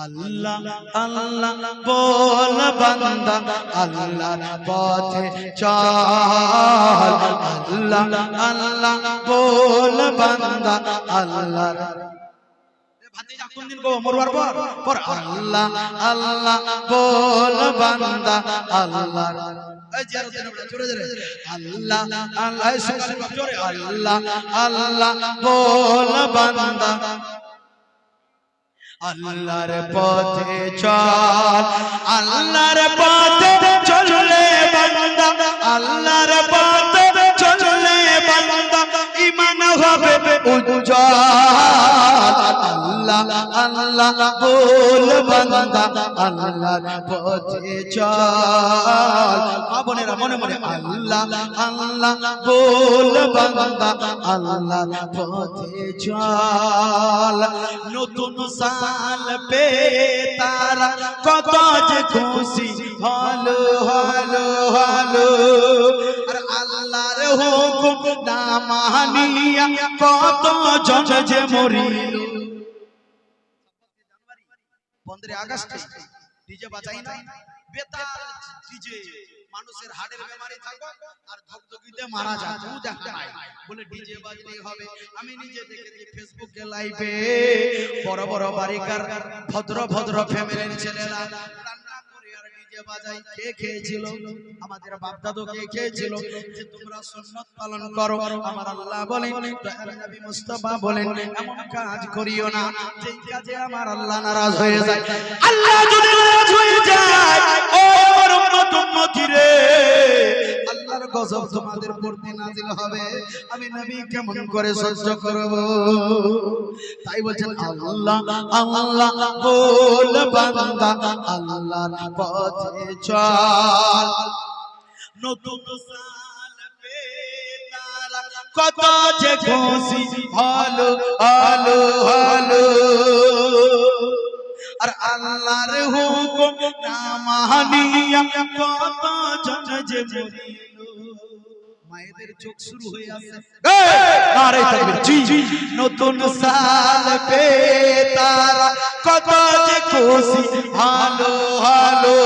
আল্লাহ বল বান্দা আল্লাহর পথে চল। আল্লাহ আল্লাহ বল বান্দা আল্লাহর আল্লাহ আল্লাহ বল বান্দা আল্লাহর আল্লাহ আল্লাহ আল্লাহ আল্লাহ বল বান্দা। আল্লাহর পথে চল, আল্লাহর পথে চললে বান্দা, আল্লাহর পথে চললে বান্দা, ঈমান হবে উজ্জ্বল। আল্লাহ আল্লাহ বল বান্দা, আল্লাহর পথে চল। বোনেরা, মনে মনে, আল্লাহ আল্লাহ বল বান্দা, আল্লাহর পথে চল। সাল পে তারা কত যে খুশি, হলো হলো হলো। আল্লাহর হুকুম না মানিয়া কত জন যে মরিল। পনেরোই আগস্টে, ডিজে বাজাই না বেতাল ডিজে। মানুষের হাড়ের বেমারি থাকো আর ধকধকিতে মারা যায় কেউ দেখা নাই বলে ডিজে বাজলেই হবে। আমি নিজে দেখেছি ফেসবুকে লাইভে বড় বড় বাড়িকার ভদ্র ভদ্র ফ্যামিলির ছেলেরা করে আর ডিজে বাজাই কে খেয়েছিল? আমাদের বাপ কে খেয়েছিল? যে তোমরা সুন্নাত পালন করো আমার আল্লাহ বলেন দয়ার নবী মুস্তাফা বলেন এমন কাজ করিও না যেই কাজে আমার আল্লাহ নারাজ হয়ে যায়। আল্লাহ যদি নারাজ হয়ে যায় আল্লাহর গজব তোমাদের প্রতি নাজিল হবে। আমি নবী কেমন করে সহ্য করব? তাই বলছেন, আল্লাহ আল্লাহ বল বান্দা আল্লাহর পথে চল। নতুন সাল পে তারা কত যে খুশি, হলো হলো হলো। আর আল্লাহর হুকুম না মানিয়া কত জন যে মরিল মায়েদের চোখ শুরু হয়ে আসে নারে তাকবীর জি নতুন সাল পে তারা কত যে খুশি। হালো হালো।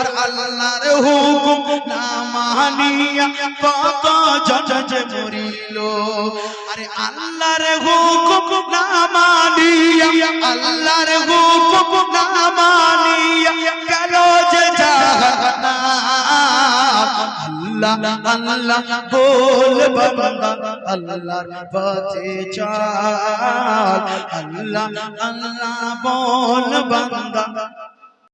আর আল্লাহর হুকুম না মানিয়া কত জন যে মরিল। আরে আল্লাহর হুকুম না মানিয়া আল্লাহর আল্লাহ আল্লাহ বল বান্দা আল্লাহর পথে চল। আল্লাহ আল্লাহ বল বান্দা